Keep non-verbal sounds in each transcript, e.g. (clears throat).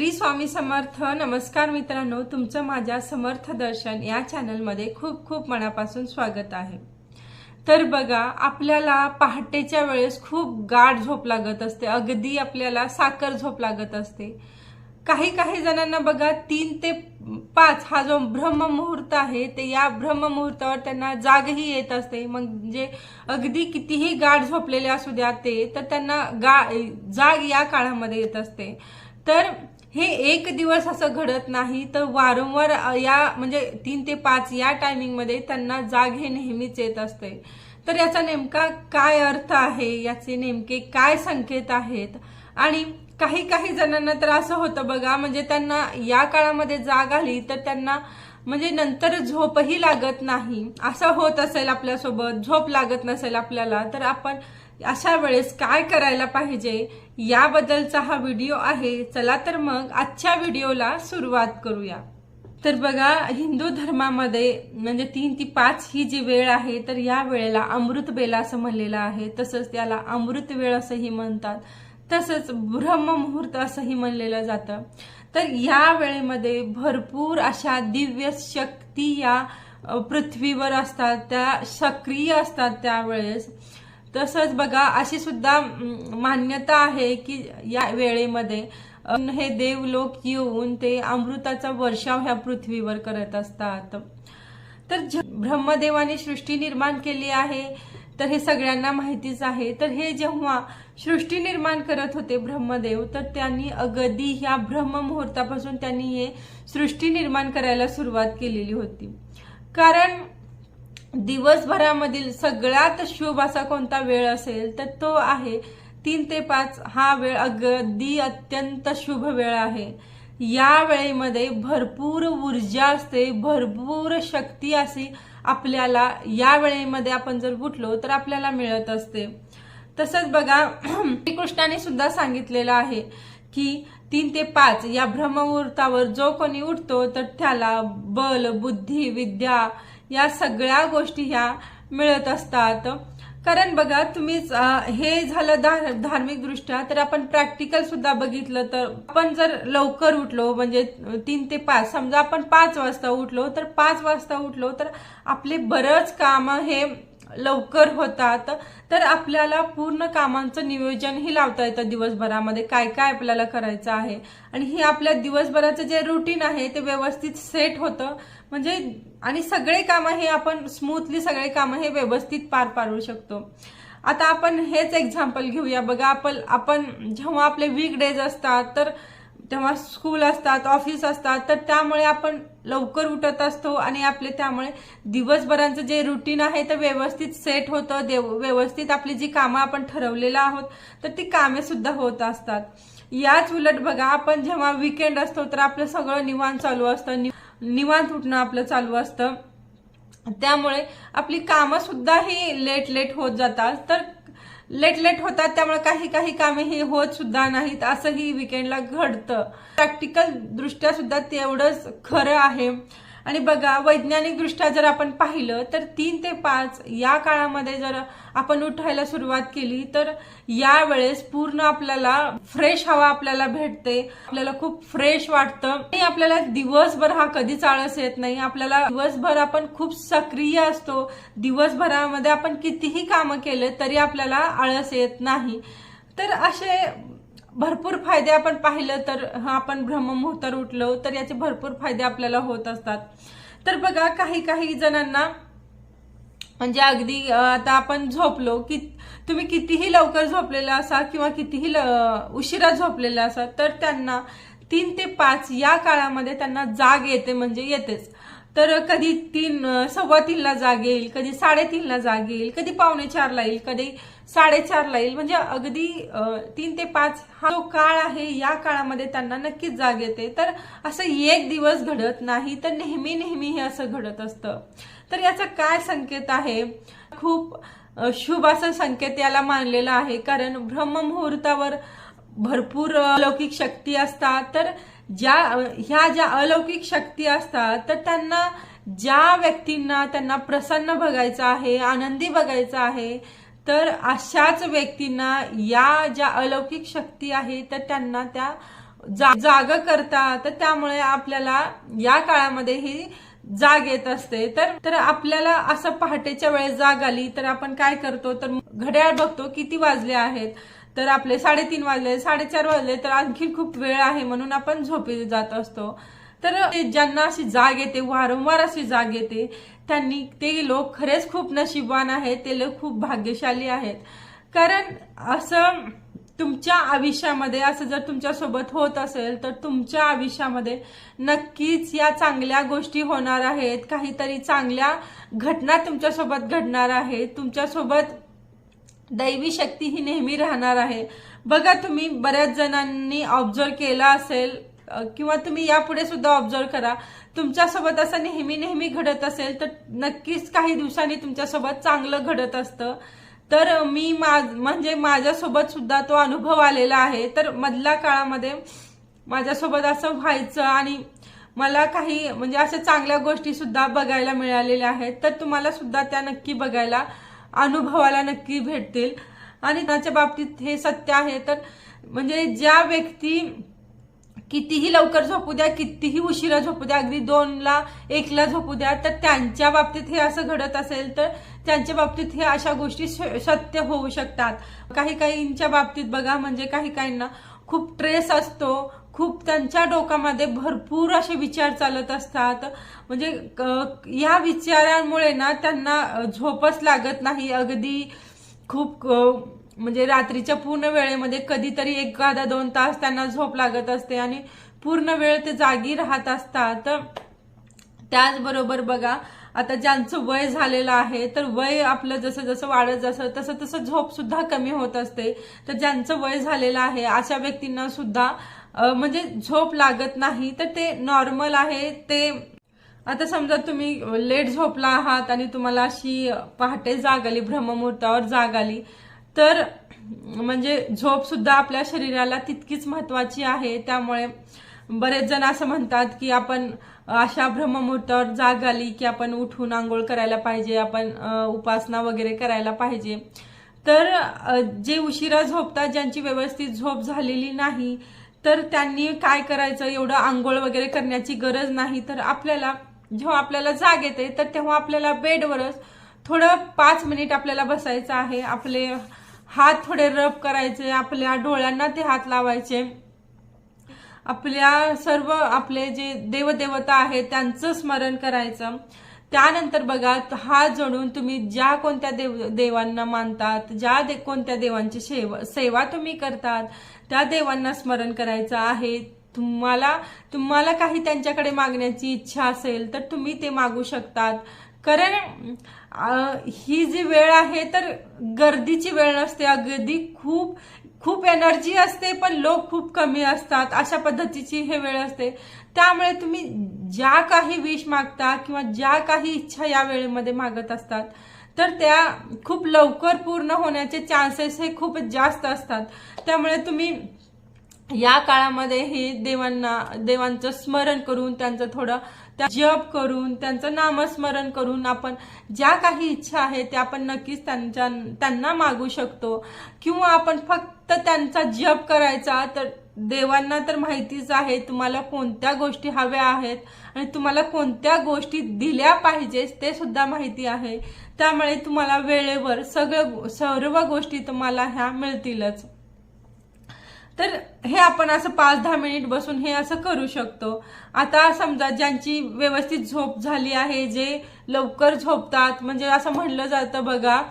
श्री स्वामी समर्थ नमस्कार मित्रांनो. तुमचं माझ्या समर्थ दर्शन या चॅनलमध्ये खूप खूप मनापासून स्वागत आहे. तर बघा आपल्याला पहाटेच्या वेळेस खूप गाढ झोप लागत असते. अगदी आपल्याला साखर झोप लागत असते. काही काही जणांना बघा तीन ते पाच हा जो ब्रह्ममुहूर्त आहे ते या ब्रह्ममुहूर्तावर त्यांना जागही येत असते. म्हणजे अगदी कितीही गाढ झोपलेले असू द्या ते तर त्यांना गा जाग या काळामध्ये येत असते. तर हे एक दिवस असं घडत नाही तर वारंवार या म्हणजे तीन ते पाच या टायमिंगमध्ये त्यांना जाग हे नेहमीच येत असते. तर याचा नेमका काय अर्थ आहे? याचे नेमके काय संकेत आहेत? आणि काही काही जणांना तर असं होतं बघा म्हणजे त्यांना या काळामध्ये जाग आली तर त्यांना म्हणजे नंतर झोपही लागत नाही. असं होत असेल आपल्यासोबत झोप लागत नसेल आपल्याला तर आपण अशा वेळेस काय करायला पाहिजे याबद्दलचा हा व्हिडिओ आहे. चला तर मग आजच्या व्हिडिओला सुरुवात करूया. तर बघा हिंदू धर्मामध्ये म्हणजे तीन ती पाच ही जी वेळ आहे तर या वेळेला अमृत बेला असं म्हणलेलं आहे. तसंच त्याला अमृत वेळ असंही म्हणतात. तसंच ब्रह्ममुहूर्त असंही म्हणलेलं जातं. तर या वेळेमध्ये भरपूर अशा दिव्य शक्ती या पृथ्वीवर असतात. त्या सक्रिय असतात त्यावेळेस. तसंच बघा अशी सुद्धा मान्यता आहे की या वेळेमध्ये हे देव लोक येऊन ते अमृताचा वर्षाव ह्या पृथ्वीवर करत असतात. तर ब्रह्मदेवाने सृष्टी निर्माण केली आहे तर हे सगळ्यांना माहितीच आहे. तर हे जेव्हा सृष्टी निर्माण करत होते ब्रह्मदेव तर त्यांनी अगदी ह्या ब्रह्ममुहूर्तापासून त्यांनी हे सृष्टी निर्माण करायला सुरुवात केलेली होती. कारण दिवसभरामधील सगळ्यात शुभ असा कोणता वेळ असेल तर तो आहे तीन ते पाच हा वेळ अगदी अत्यंत शुभ वेळ आहे. या वेळेमध्ये भरपूर ऊर्जा असते भरपूर शक्ती अशी आपल्याला या वेळेमध्ये आपण जर उठलो तर आपल्याला मिळत असते. तसंच बघा (clears throat) श्रीकृष्णाने सुद्धा सांगितलेलं आहे की तीन ते पाच या ब्रह्ममुहूर्तावर जो कोणी उठतो तर त्याला बल बुद्धी विद्या या सगळ्या गोष्टी ह्या मिळत असतात. कारण बघा तुम्हीच हे झालं धार्मिक दृष्ट्या तर आपण प्रॅक्टिकल सुद्धा बघितलं तर आपण जर लवकर उठलो म्हणजे तीन ते पाच समजा आपण पाच वाजता उठलो तर पाच वाजता उठलो तर आपले बरंच काम हे लवकर होतात तर आपल्याला पूर्ण कामांचं नियोजनही लावता येतं दिवसभरामध्ये. काय काय आपल्याला करायचं आहे? आणि हे आपल्या दिवसभराचं जे रुटीन आहे ते व्यवस्थित सेट होतं. म्हणजे आणि सगळे कामं हे आपण स्मूथली सगळे कामं हे व्यवस्थित पार पाडू शकतो. आता आपण हेच एक्झाम्पल घेऊया. बघा आपण आपण जेव्हा आपले वीक डेज असतात तर तेव्हा स्कूल असतात ऑफिस असतात तर त्यामुळे आपण लवकर उठत असतो आणि आपले त्यामुळे दिवसभरांचं जे रुटीन आहे ते व्यवस्थित सेट होतं देव व्यवस्थित आपली जी कामं आपण ठरवलेलं आहोत तर ती कामे सुद्धा होत असतात. याच उलट बघा आपण जेव्हा विकेंड असतो तर आपलं सगळं निवांत चालू असतं निवांत उठणं आपलं चालू असतं. त्यामुळे आपली कामं सुद्धा ही लेट लेट होत जातात. तर लेट लेट होतात त्यामुळे काही काही कामे ही होत सुद्धा नाहीत. असंही विकेंडला घडतं. प्रॅक्टिकल दृष्ट्या सुद्धा तेवढंच खरं आहे. आणि बघा वैज्ञानिकदृष्ट्या जर आपण पाहिलं तर तीन ते पाच या काळामध्ये जर आपण उठायला सुरुवात केली तर या वेळेस पूर्ण आपल्याला फ्रेश हवा आपल्याला भेटते. आपल्याला खूप फ्रेश वाटतं. आणि आपल्याला दिवसभर हा कधीच आळस येत नाही. आपल्याला दिवसभर आपण खूप सक्रिय असतो. दिवसभरामध्ये आपण कितीही कामं केले तरी आपल्याला आळस येत नाही. तर असे भरपूर फायदे आपण पाहिलं तर आपण ब्रह्ममुहूर्तावर उठलो तर याचे भरपूर फायदे आपल्याला होत असतात. तर बघा काही काही जणांना म्हणजे अगदी आता आपण झोपलो की तुम्ही कितीही लवकर झोपलेला असा किंवा कितीही उशिरा झोपलेला असा तर त्यांना तीन ते पाच या काळामध्ये त्यांना जाग येते म्हणजे येतेच. तर कधी तीन सव्वा तीनला जाग येईल कधी साडेतीनला जाग येईल कधी पावणे चारला येईल कधी साडेचारला येईल. म्हणजे अगदी तीन ते पाच हा जो काळ आहे या काळामध्ये त्यांना नक्कीच जाग येते. तर असं एक दिवस घडत नाही तर नेहमी नेहमी हे असं घडत असतं. तर याचा काय संकेत आहे? खूप शुभ असं संकेत याला मानलेला आहे. कारण ब्रह्ममुहूर्तावर भरपूर अलौकिक शक्ती असतात. तर ज्या ह्या ज्या अलौकिक शक्ती असतात तर त्यांना ज्या व्यक्तींना त्यांना प्रसन्न बघायचं आहे आनंदी बघायचं आहे तर अशाच व्यक्तींना या ज्या अलौकिक शक्ती आहे तर त्यांना त्या जा जाग करता तर त्यामुळे आपल्याला या काळामध्ये ही जाग येत असते. तर तर आपल्याला असं पहाटेच्या वेळेस जाग आली तर आपण काय करतो? तर घड्याळ बघतो किती वाजले आहेत? तर आपले साडेतीन वाजले साडेचार वाजले तर आणखी खूप वेळ आहे म्हणून आपण झोपी जात असतो. तर ज्यांना अशी जाग येते वारंवार अशी जाग येते त्यांनी ते लोक खरेच खूप नशीबवान आहेत ते लोक खूप भाग्यशाली आहेत. कारण असं तुमच्या आयुष्यामध्ये असं जर तुमच्यासोबत होत असेल तर तुमच्या आयुष्यामध्ये नक्कीच या चांगल्या गोष्टी होणार आहेत. काहीतरी चांगल्या घटना तुमच्यासोबत घडणार आहेत. तुमच्यासोबत दैवी शक्ती ही नेहमी राहणार आहे. बघा तुम्ही बऱ्याच जणांनी ऑब्झर्व केला असेल किंवा तुम्ही यापुढे सुद्धा ऑब्झर्व करा. तुमच्यासोबत असं नेहमी नेहमी घडत असेल तर नक्कीच काही दिवसांनी तुमच्यासोबत चांगलं घडत असतं. तर मी मा म्हणजे माझ्यासोबत सुद्धा तो अनुभव आलेला आहे. तर मधल्या काळामध्ये माझ्यासोबत असं व्हायचं आणि मला काही म्हणजे अशा चांगल्या गोष्टी सुद्धा बघायला मिळालेल्या आहेत. तर तुम्हाला सुद्धा त्या नक्की बघायला अनुभवाला नक्की भेटतील. आणि त्याच्या बाबतीत हे सत्य आहे. तर म्हणजे ज्या व्यक्ती कितीही लवकर झोपू द्या कितीही उशिरा झोपू द्या अगदी दोनला एकला झोपू द्या तर त्यांच्या बाबतीत हे असं घडत असेल तर त्यांच्या बाबतीत हे अशा गोष्टी स- सत्य होऊ शकतात. काही काहींच्या बाबतीत बघा म्हणजे काही काहींना खूप ट्रेस असतो खूप त्यांच्या डोक्यामध्ये भरपूर असे विचार चालत असतात. म्हणजे क- या विचारांमुळे ना त्यांना झोपच लागत नाही. अगदी खूप म्हणजे रात्रीच्या पूर्ण वेळेमध्ये कधीतरी एखादा दोन तास त्यांना झोप लागत असते आणि पूर्ण वेळ ते जागी राहत असतात. त्याचबरोबर बघा आता ज्यांचं वय झालेलं आहे तर वय आपलं जसं जसं वाढत जसं तसं तसं झोप सुद्धा कमी होत असते. तर ज्यांचं वय झालेलं आहे अशा व्यक्तींना सुद्धा म्हणजे झोप लागत नाही तर ते नॉर्मल आहे. ते आता समजा तुम्ही लेट झोपला आहात आणि तुम्हाला अशी पहाटे जाग आली ब्रह्ममुहूर्तावर जाग आली तर म्हणजे झोप सुद्धा आपल्या शरीराला तितकीच महत्वाची आहे. त्यामुळे बरेच जण असं म्हणतात की आपण अशा ब्रह्ममुहूर्तावर जाग आली की आपण उठून आंघोळ करायला पाहिजे आपण उपासना वगैरे करायला पाहिजे. तर जे उशिरा झोपतात ज्यांची व्यवस्थित झोप झालेली नाही तर त्यांनी काय करायचं? एवढं आंघोळ वगैरे करण्याची गरज नाही. तर आपल्याला जेव्हा आपल्याला जाग येते तर तेव्हा आपल्याला बेडवरच थोडं पाच मिनिट आपल्याला बसायचं आहे. आपले हात थोडे रब करायचे आपल्या डोळ्यांना ते हात लावायचे. आपल्या सर्व आपले जे देवदेवता आहेत त्यांचं स्मरण करायचं. त्यानंतर बघा हा जणून तुम्ही ज्या कोणत्या देव देवांना मानतात ज्या दे कोणत्या देवांची सेवा सेवा तुम्ही करतात त्या देवांना स्मरण करायचं आहे. तुम्हाला तुम्हाला काही त्यांच्याकडे मागण्याची इच्छा असेल तर तुम्ही ते मागू शकतात. कारण ही जी वेळ आहे तर गर्दीची वेळ नसते. अगदी खूप खूप एनर्जी असते पण लोक खूप कमी असतात. अशा पद्धतीची हे वेळ असते. त्यामुळे तुम्ही ज्या काही विष मागता किंवा ज्या काही इच्छा या वेळेमध्ये मागत असतात तर त्या खूप लवकर पूर्ण होण्याचे चान्सेस हे खूप जास्त असतात. त्यामुळे तुम्ही या काळामध्ये हे देवांना देवांचं स्मरण करून त्यांचं थोडं त्या जप करून त्यांचं नामस्मरण करून आपण ज्या काही इच्छा आहेत त्या आपण नक्कीच त्यांच्या त्यांना मागू शकतो. किंवा आपण फक्त त्यांचा जप करायचा तर देवांना तर माहितीच आहे तुम्हाला कोणत्या गोष्टी हव्या आहेत आणि तुम्हाला कोणत्या गोष्टी दिल्या पाहिजेत ते सुद्धा माहिती आहे. त्यामुळे तुम्हाला वेळेवर सगळं सर्व गोष्टी तुम्हाला ह्या मिळतीलच. तर हे आपण असं पाच दहा मिनिट बसून हे असं करू शकतो. आता समजा ज्यांची व्यवस्थित झोप झाली आहे जे लवकर झोपतात म्हणजे असं म्हणलं जातं बघा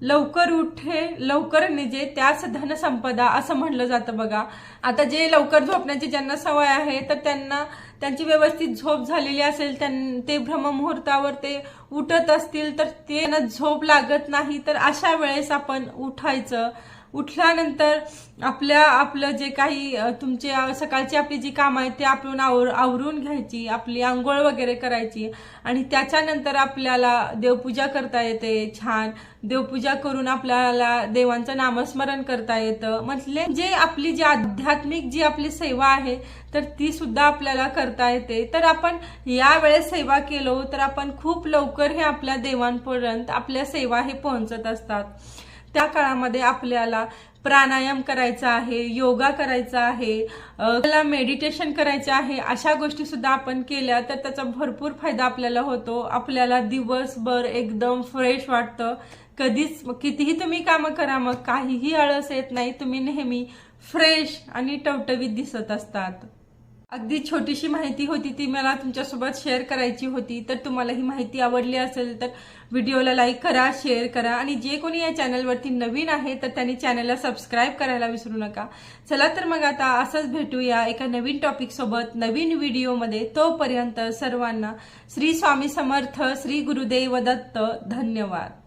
लवकर उठे लवकर निजे त्यास धनसंपदा असं म्हणलं जातं बघा. आता जे लवकर झोपण्याची ज्यांना सवय आहे तर त्यांना त्यांची व्यवस्थित झोप झालेली असेल त्यां ते ब्रह्ममुहूर्तावर ते उठत असतील तर ते त्यांना झोप लागत नाही तर अशा वेळेस आपण उठायचं. उठल्यानंतर आपल्या आपलं जे काही तुमचे सकाळची आपली जी कामं आहेत ते आपण आवर आवरून घ्यायची आपली आंघोळ वगैरे करायची आणि त्याच्यानंतर आपल्याला देवपूजा करता येते छान. देवपूजा करून आपल्याला देवांचं नामस्मरण करता येतं. म्हटले जे आपली जी आध्यात्मिक जी आपली सेवा आहे तर ती सुद्धा आपल्याला करता येते. तर आपण यावेळेस सेवा केलो तर आपण खूप लवकर हे आपल्या देवांपर्यंत आपल्या सेवा हे पोहोचत असतात. त्या काळामध्ये आपल्याला प्राणायाम करायचा आहे योगा करायचा आहे आपल्याला मेडिटेशन करायचं आहे अशा गोष्टी सुद्धा आपण केल्या तर त्याचा भरपूर फायदा आपल्याला होतो. आपल्याला दिवसभर एकदम फ्रेश वाटतं. कधीच कितीही तुम्ही कामं करा मग काहीही आळस येत नाही. तुम्ही नेहमी फ्रेश आणि टवटवीत दिसत असतात. अगदी छोटीशी माहिती होती ती मला तुमच्यासोबत शेअर करायची होती. तर तुम्हाला ही माहिती आवडली असेल तर व्हिडिओला लाईक करा शेअर करा. आणि जे कोणी या चॅनलवरती नवीन आहे तर त्यांनी चॅनलला सबस्क्राईब करायला विसरू नका. चला तर मग आता असंच भेटूया एका नवीन टॉपिकसोबत नवीन व्हिडिओमध्ये तोपर्यंत सर्वांना श्री स्वामी समर्थ श्री गुरुदेव दत्त धन्यवाद.